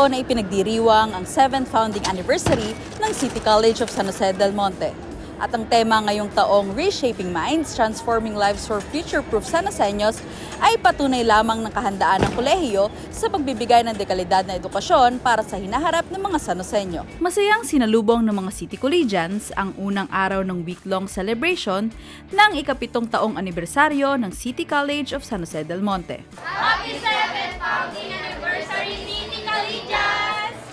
taon ay pinagdiriwang ang 7th founding anniversary ng City College of San Jose del Monte. At ang tema ngayong taong Reshaping Minds, Transforming Lives for Future-Proof San Joseños ay patunay lamang ng kahandaan ng kolehiyo sa pagbibigay ng dekalidad na edukasyon para sa hinaharap ng mga San Joseño. Masayang sinalubong ng mga City Collegians ang unang araw ng week-long celebration ng ikapitong taong anibersaryo ng City College of San Jose del Monte. Happy 7th founding anniversary!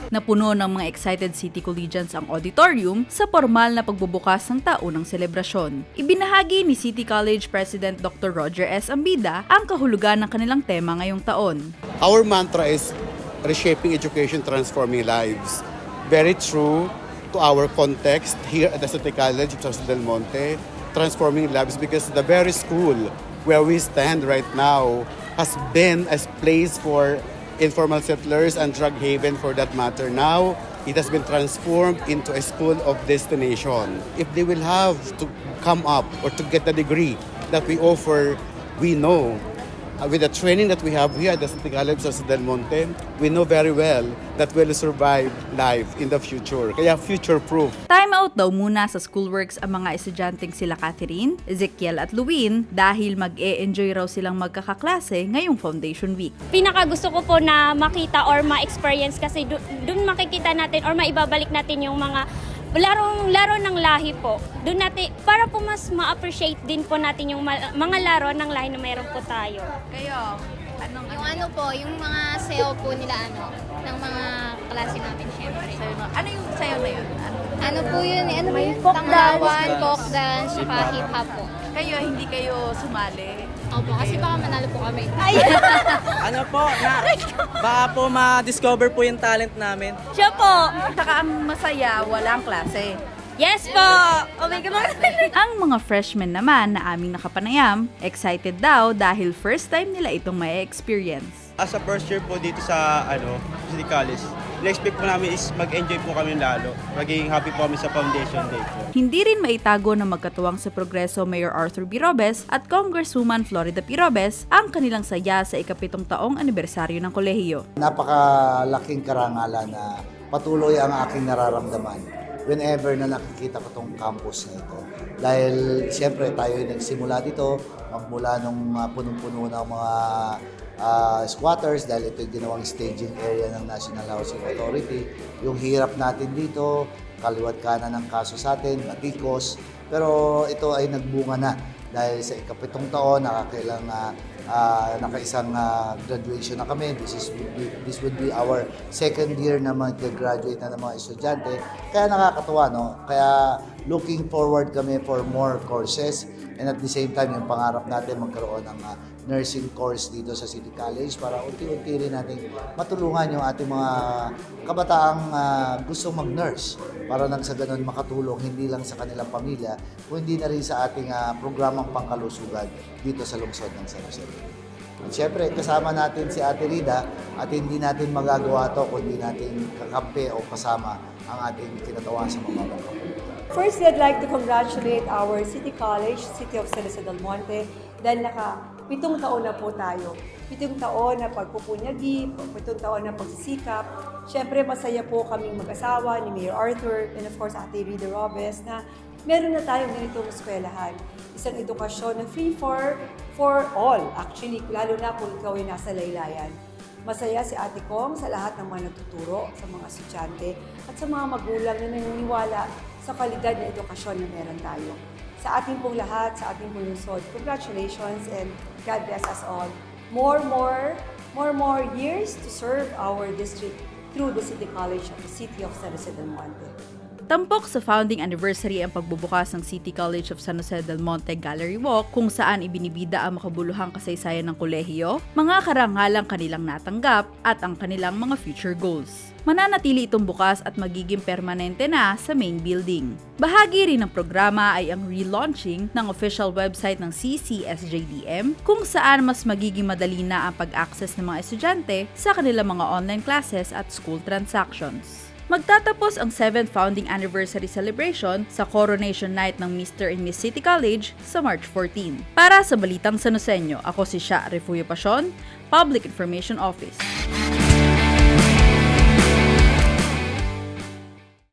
Napuno ng mga excited City Collegians ang auditorium sa formal na pagbubukas ng taunang selebrasyon. Ibinahagi ni City College President Dr. Roger S. Ambida ang kahulugan ng kanilang tema ngayong taon. Our mantra is reshaping education, transforming lives. Very true to our context here at the City College of San del Monte, transforming lives because the very school where we stand right now has been a place for informal settlers and drug haven for that matter. Now, it has been transformed into a school of destination. If they will have to come up or to get the degree that we offer, we know uh, with the training that we have here at the City College of Del Monte, we know very well that we'll survive life in the future. Kaya future-proof. Time out daw muna sa schoolworks ang mga estudyanteng sila Catherine, Ezekiel at Luwin dahil mag-e-enjoy raw silang magkakaklase ngayong Foundation Week. Pinaka gusto ko po na makita or ma-experience kasi dun makikita natin or maibabalik natin yung mga larong laro ng lahi po. Doon natin para po mas ma-appreciate din po natin yung ma- mga laro ng lahi na meron po tayo. Kayo, anong Yung ano po, yung mga sayaw po nila ano, ng mga klase natin syempre. Ano yung sayo na yun? Ano? Ano po yun, eh, ano ba yun? folk Tanglawan, dance. folk dance, saka hip hop po. Kayo, hindi kayo sumali? Opo, kasi baka manalo po kami. Ano po, na, baka po ma-discover po yung talent namin. Siya po! Saka ang masaya, walang klase. Yes po! Oh my God! Ang mga freshmen naman na aming nakapanayam, excited daw dahil first time nila itong may experience. As a first year po dito sa ano, City College, na-expect po namin is mag-enjoy po kami lalo. Magiging happy po kami sa foundation day po. Hindi rin maitago na magkatuwang sa progreso Mayor Arthur B. Robes at Congresswoman Florida P. Robes ang kanilang saya sa ikapitong taong anibersaryo ng kolehiyo. napakalaking karangalan na patuloy ang aking nararamdaman whenever na nakikita ko tong campus na ito. Dahil siyempre tayo ay nagsimula dito magmula nung mga punong-puno ng mga ah, squatters dahil ito yung ginawang staging area ng National Housing Authority. Yung hirap natin dito, kaliwat kanan ng kaso sa atin, matikos. Pero ito ay nagbunga na dahil sa ikapitong taon nakakailang ah, ah, nakaisang ah, graduation na kami. This is this would be our second year na mag-graduate na ng mga estudyante. Kaya nakakatuwa, no? Kaya looking forward kami for more courses and at the same time yung pangarap natin magkaroon ng ah, nursing course dito sa City College para unti-unti rin natin matulungan yung ating mga kabataang ah, gustong mag-nurse para nang sa ganun makatulong hindi lang sa kanilang pamilya kundi na rin sa ating ah, programang pangkalusugan dito sa lungsod ng San Jose. At syempre, kasama natin si Ate Rida at hindi natin magagawa to kundi natin kakampi o kasama ang ating kinatawan sa mababang First, I'd like to congratulate our City College, City of San Jose del Monte, dahil naka pitong taon na po tayo. Pitong taon na pagpupunyagi, pitong taon na pagsisikap. Siyempre, masaya po kaming mag-asawa ni Mayor Arthur and of course Ate Rida Robes na meron na tayong ganitong eskwelahan. Isang edukasyon na free for for all, actually, lalo na kung ikaw ay nasa laylayan. Masaya si Ate Kong sa lahat ng mga nagtuturo, sa mga estudyante, at sa mga magulang na naniniwala sa kalidad na edukasyon na meron tayo. Sa ating pong lahat, sa ating pong lungsod, congratulations and God bless us all. More, more, more, more years to serve our district through the City College of the City of San Jose del Monte. Tampok sa founding anniversary ang pagbubukas ng City College of San Jose del Monte Gallery Walk kung saan ibinibida ang makabuluhang kasaysayan ng kolehiyo, mga karangalang kanilang natanggap at ang kanilang mga future goals. Mananatili itong bukas at magiging permanente na sa main building. Bahagi rin ng programa ay ang relaunching ng official website ng CCSJDM kung saan mas magiging madali na ang pag-access ng mga estudyante sa kanilang mga online classes at school transactions. Magtatapos ang 7th founding anniversary celebration sa Coronation Night ng Mr. and Miss City College sa March 14. Para sa Balitang Sanosenyo, ako si Sha Refuyo Pasion, Public Information Office.